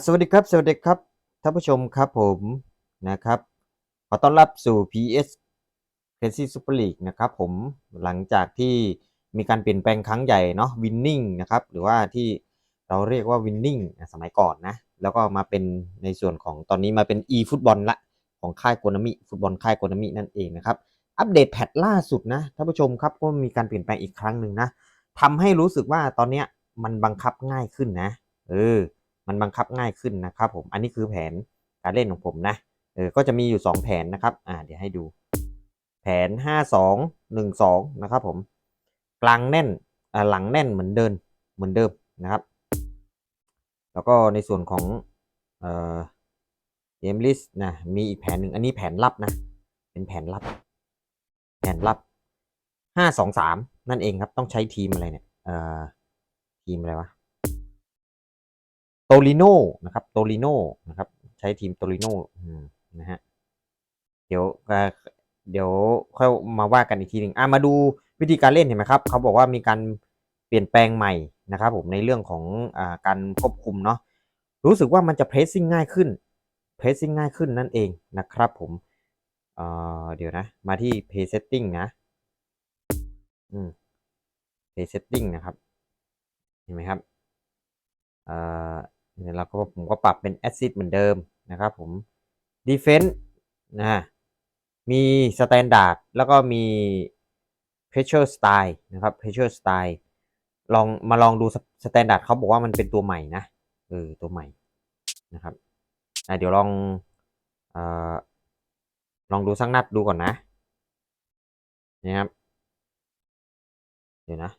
สวัสดีครับ สวัสดีครับท่านผู้ชมครับผมนะครับขอต้อนรับสู่ PS Crazy Super League นะครับผมหลังจากที่มีการเปลี่ยนแปลงครั้งใหญ่เนาะ Winning นะครับหรือว่าที่เราเรียกว่า Winning สมัยก่อนนะ แล้วก็มาเป็นในส่วนของตอนนี้มาเป็น e ฟุตบอลละของค่ายโกนามิฟุตบอลค่ายโกนามินั่นเองนะครับอัปเดตแพทล่าสุดนะท่านผู้ชมครับก็มีการเปลี่ยนแปลงอีกครั้งหนึ่งนะทำให้รู้สึกว่าตอนเนี้ยมันบังคับง่ายขึ้นนะเออ มันบังคับง่ายขึ้นนะครับผมอันนี้คือแผนการเล่นของผมนะเออก็จะมีอยู่ 2 แผนนะครับอ่าเดี๋ยวให้ดู แผน 5 2 1 2 นะครับผมกลางแน่นอ่าหลังแน่นเหมือนเดิมเหมือนเดิมนะครับ แล้วก็ในส่วนของเอ่อเกมลิสนะมีอีกแผนหนึ่งอันนี้แผนลับนะ เป็นแผนลับ แผนลับห้าสองสามนั่นเองครับ ต้องใช้ทีมอะไรเนี่ยเอ่อทีมอะไรวะ ตลิโนนะครับโตลิโนนะครับ ใช้ทีมโตลิโนนะฮะเดี๋ยวเดี๋ยวค่อยมาว่ากันอีกทีหนึ่งอะมาดูวิธีการเล่นเห็นไหมครับเขาบอกว่ามีการเปลี่ยนแปลงใหม่นะครับผมในเรื่องของอการควบคุมเนาะรู้สึกว่ามันจะเพรสซิ่งง่ายขึ้นเพรสซิ่งง่ายขึ้นนั่นเองนะครับผมเเดี๋ยวนะ มาที่ Play Setting นะอืม Play Setting นะครับ เห็นไหมครับเอ่อ เราก็ผมก็ปรับเป็น Acid เหมือนเดิมนะครับผม Defense นะมี Standard แล้วก็มี Pressure Style นะครับ Pressure Style ลองมาลองดู Standard เขาบอกว่ามันเป็นตัวใหม่นะเออตัวใหม่นะครับเดี๋ยวลองเออลองดูสักนัดดูก่อนนะนะครับเดี๋ยวนะ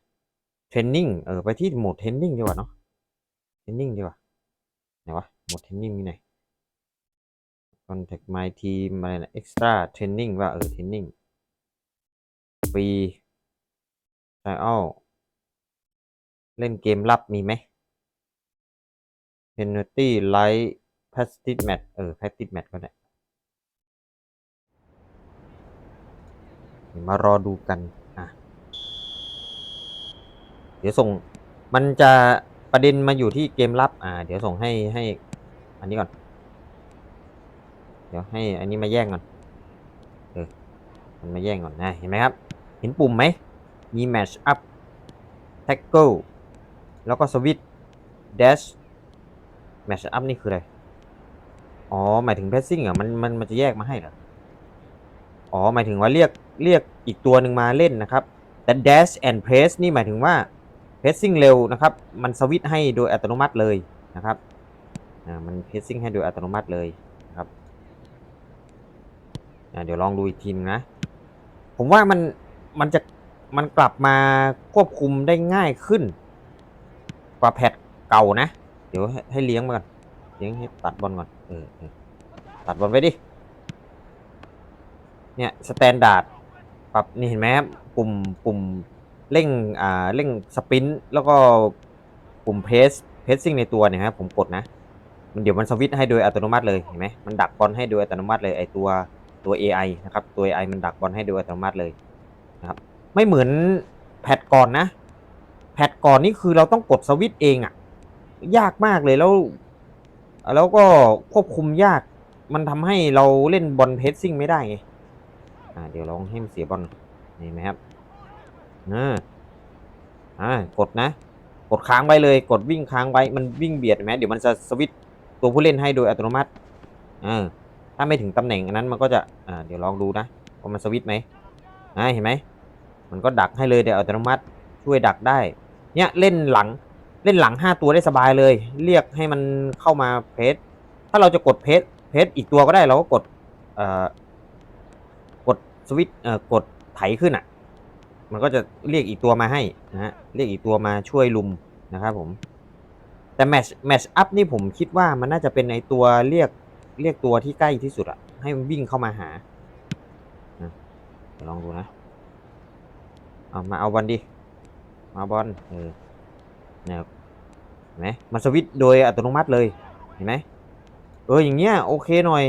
เทรนนิ่งเออไปที่โหมดเทรนนิ่งดีกว่าเนาะเทรนนิ่งดีกว่า ไหนวะหมดเทรนนิ่งมีไหน contact my team อะไรนะ extra training ว่าเออ training ฟรี trial เล่นเกมลับมีไหม penalty light practice match เออ practice match ก็ได้ มารอดูกัน อะ เดี๋ยวส่ง มันจะ ประเด็นมาอยู่ที่เกมลับ อ่า เดี๋ยวส่งให้ให้ อันนี้ก่อน เดี๋ยวให้อันนี้มาแย่งก่อน เออ มันมาแย่งก่อนนะ เห็นไหมครับ เห็นปุ่มไหม มี match up tackle แล้วก็สวิต dash match up นี่คืออะไร อ๋อ หมายถึง passing เหรอ มัน มัน มันจะแยกมาให้เหรอ อ๋อ หมายถึงว่าเรียก เรียกอีกตัวหนึ่งมาเล่นนะครับ แต่ dash and press นี่หมายถึงว่า pressing เร็วนะครับ มันสวิตช์ให้โดยอัตโนมัติเลยนะครับมัน pressing ให้โดยอัตโนมัติเลยนะครับเดี๋ยวลองดูอีกทีนึงนะ ผมว่ามันมันจะมันกลับมาควบคุมได้ง่ายขึ้น กว่าแพทเก่านะ เดี๋ยวให้ให้เลี้ยงมาก่อนเลี้ยงให้ตัดบอลก่อนเออตัดบอลไว้ดิเนี่ยสแตนดาร์ดปรับนี่เห็นไหมปุ่มปุ่ม เร่งอ่าเร่งสปรินต์แล้วก็ปุ่มเพสเพสซิ่งในตัวเนี่ยครับผมกดนะ มันเดี๋ยวมันสวิตช์ให้โดยอัตโนมัติเลยเห็นไหมมันดักบอลให้โดยอัตโนมัติเลยไอตัวตัว AI นะครับตัว AI มันดักบอลให้โดยอัตโนมัติเลยนะครับไม่เหมือนแพทก่อนนะ แพทก่อนนี่คือเราต้องกดสวิตช์เองอะยากมากเลยแล้ว แล้วก็ควบคุมยากมันทำให้เราเล่นบอลเพสซิ่งไม่ได้ไงอ่าเดี๋ยวลองให้มันเสียบอลเห็นไหมครับ อ่าอ่ากดนะ กดค้างไว้เลย กดวิ่งค้างไว้มันวิ่งเบียดไหมเดี๋ยวมันจะสวิตตัวผู้เล่นให้โดยอัตโนมัติอ่าถ้าไม่ถึงตำแหน่งอันนั้นมันก็จะอ่าเดี๋ยวลองดูนะว่ามันสวิตไหมอ่าเห็นไหมมันก็ดักให้เลยโดยอัตโนมัติช่วยดักได้ เนี่ยเล่นหลังเล่นหลังห้าตัวได้สบายเลย เรียกให้มันเข้ามาเพจถ้าเราจะกดเพจเพจอีกตัวก็ได้เราก็กดเอ่อกดสวิตเอ่อกดไถขึ้นอะ มันก็จะเรียกอีกตัวมาให้นะฮะเรียกอีกตัวมาช่วยลุมนะครับผมแต่แมชแมชอัพนี่ผมคิดว่ามันน่าจะเป็นในตัวเรียกเรียกตัวที่ใกล้ที่สุดอะให้มันวิ่งเข้ามาหานะลองดูนะเอามาเอาบอลดิ มาบอลเออเนี่ยเห็นไหมมันสวิตโดยอัตโนมัติเลยเห็นไหมเอออย่างเงี้ยโอเคหน่อย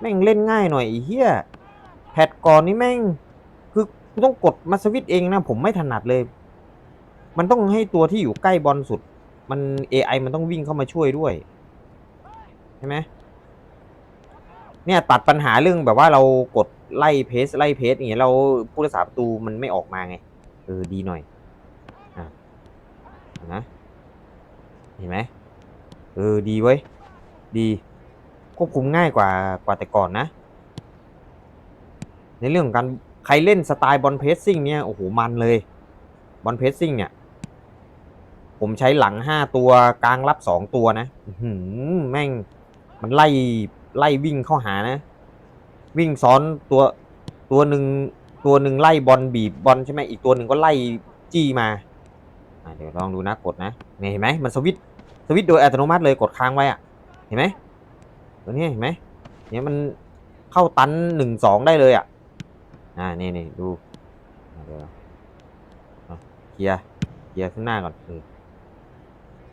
แม่งเล่นง่ายหน่อยไอ้เหี้ยแพทก่อนนี่แม่ง ต้องกดมาสวิตเองนะ ผมไม่ถนัดเลย มันต้องให้ตัวที่อยู่ใกล้บอลสุด มัน AI มันต้องวิ่งเข้ามาช่วยด้วย ใช่ไหมเนี่ยตัดปัญหาเรื่องแบบว่าเรากดไล่เพสไล่เพสอย่างเงี้ยเราผู้รักษาประตูมันไม่ออกมาไง เออดีหน่อยอะนะเห็นไหมเออดีเว้ดี ควบคุมง่ายกว่ากว่าแต่ก่อนนะ ในเรื่องของการ ใครเล่นสไตล์บอลเพสซิ่งเนี่ยโอ้โหมันเลยบอลเพสซิ่งเนี่ย ผมใช้หลังห้าตัวกลางรับสองตัวนะหือแม่งมันไล่ไล่วิ่งเข้าหานะ วิ่งซ้อนตัวตัวหนึ่งตัวหนึ่งไล่บอลบีบบอลใช่ไหมอีกตัวหนึ่งก็ไล่จี้มาเดี๋ยวลองดูนะกดนะเห็นไหมมันสวิตสวิตโดยอัตโนมัติเลยกดค้างไว้อะเห็นไหมตัวนี้เห็นไหมเนี่ยมันเข้าตันหนึ่งสองได้เลยอะ อ่านี่นี่ดูเดี๋ยวเคลียร์เคลียร์ขึ้นหน้าก่อนเออ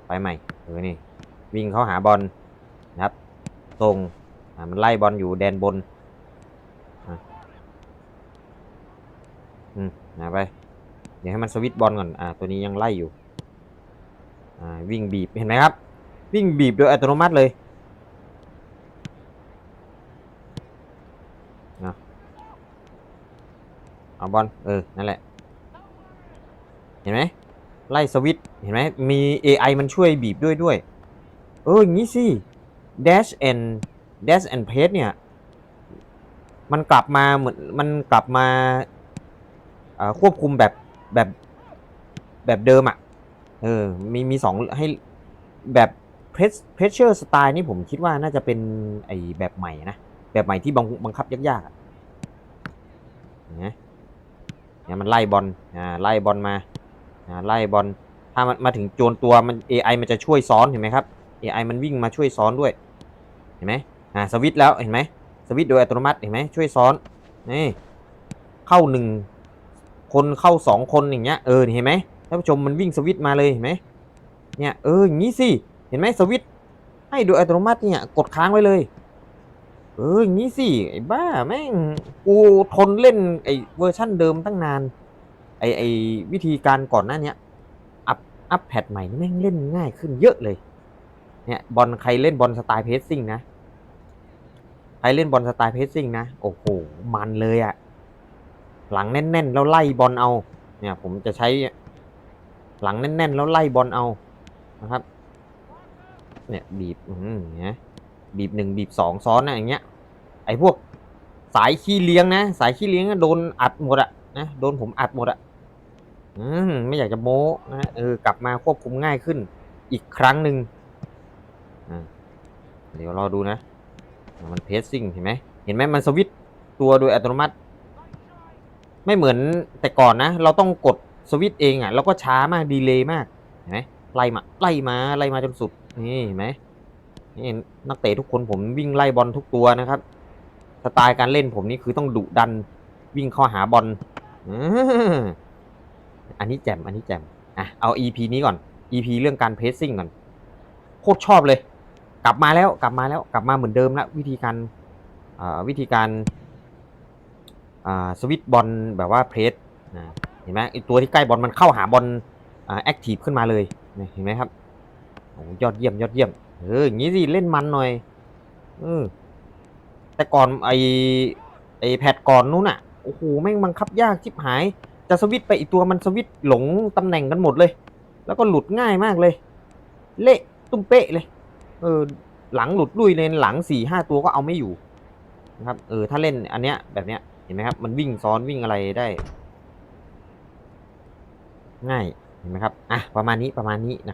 ไปใหม่เออนี่ วิ่งเข้าหาบอลนะครับตรงมันไล่บอลอยู่แดนบนอืมนะไป เดี๋ยวให้มันสวิตช์บอลก่อน อ่า ตัวนี้ยังไล่อยู่ อ่า วิ่งบีบ เห็นไหมครับ วิ่งบีบโดยอัตโนมัติเลยนะ เอาบอลเออ นั่นแหละ เห็นไหมไล่สวิตเห็นไหมมี AI มันช่วยบีบด้วยด้วย เอออย่างนี้สิ dash and dash and pace เนี่ย มันกลับมาเหมือนมันกลับมาควบคุมแบบแบบแบบเดิมอะ่ะ เออ มีมีสองให้แบบเพรสเพรสเชอร์สไตล์นี่ผมคิดว่าน่าจะเป็นไอแบบใหม่นะ แบบใหม่ที่บังบังคับยากๆอะ เนี่ยมันไล่บอลอ่าไล่บอลมาอ่าไล่บอลถ้ามันมาถึงโจรตัวมัน AI มันจะช่วยซ้อนเห็นไหมครับ AI มันวิ่งมาช่วยซ้อนด้วยเห็นไหมอ่าสวิตแล้วเห็นไหมสวิตโดยอัตโนมัติเห็นไหมช่วยซ้อนนี่เข้าหนึ่งคนเข้าสองคนอย่างเงี้ยเออเห็นไหมท่านผู้ชมมันวิ่งสวิตมาเลยเห็นไหมเนี่ยเอออย่างงี้สิเห็นไหมสวิตให้โดยอัตโนมัติเนี่ยกดค้างไว้เลย เอออย่างงี้สิไอ้บ้าแม่งกูทนเล่นไอ้เวอร์ชั่นเดิมตั้งนาน ไอ้ไอ้วิธีการก่อนหน้าเนี้ยอัพอัพแพดใหม่นี่แม่งเล่นง่ายขึ้นเยอะเลย เนี่ยบอลใครเล่นบอลสไตล์เพสซิ่งนะใครเล่นบอลสไตล์เพสซิ่งนะโอ้โหมันเลยอะหลังแน่นๆแล้วไล่บอลเอา เนี่ย ผมจะใช้ หลังแน่นๆแล้วไล่บอลเอานะครับ เนี่ยบีบอืมเนี่ย บีบหนึ่งบีบสองซ้อนนะอย่างเงี้ย ไอ้พวกสายขี้เลี้ยงนะ สายขี้เลี้ยงอะโดนอัดหมดอะนะโดนผมอัดหมดอะอืมไม่อยากจะโม้นะเออกลับมาควบคุมง่ายขึ้น อีกครั้งหนึ่งเดี๋ยวรอดูนะ มันเพสซิ่งเห็นไหมเห็นไหมมันสวิตตัวโดยอัตโนมัติ ไม่เหมือนแต่ก่อนนะ เราต้องกดสวิตเองอะ่ะแล้วก็ช้ามากดีเลย์มากเห็นไหมไล่มาไล่มาไล่มาจนสุดนี่เห็นไหม นี่นักเตะทุกคนผมวิ่งไล่บอลทุกตัวนะครับ สไตล์การเล่นผมนี่คือต้องดุดันวิ่งเข้าหาบอลอันนี้แจ่มอันนี้แจ่มอะเอา EP นี้ก่อน EP เรื่องการเพสซิ่งก่อนโคตรชอบเลย กลับมาแล้วกลับมาแล้วกลับมาเหมือนเดิมแล้ววิธีการวิธีการสวิตบอลแบบว่าเพรสเห็นไหมไอตัวที่ใกล้บอลมันเข้าหาบอลแอคทีฟขึ้นมาเลยเห็นไหมครับโอ้ยอดเยี่ยมยอดเยี่ยม เอออย่างนี้สิเล่นมันหน่อยเออแต่ก่อนไอไอแพดก่อนนู้นอะโอ้โหแม่งบังคับยากชิบหาย จะสวิตไปอีกตัวมันสวิตหลงตำแหน่งกันหมดเลย แล้วก็หลุดง่ายมากเลย เละตุ้มเป๊ะเลย เออ หลังหลุดลุยเลยหลังสี่ห้าตัวก็เอาไม่อยู่นะครับเออถ้าเล่นอันเนี้ยแบบเนี้ยเห็นไหมครับ มันวิ่งซ้อนวิ่งอะไรได้ ง่ายเห็นไหมครับอะประมาณนี้ประมาณนี้นะ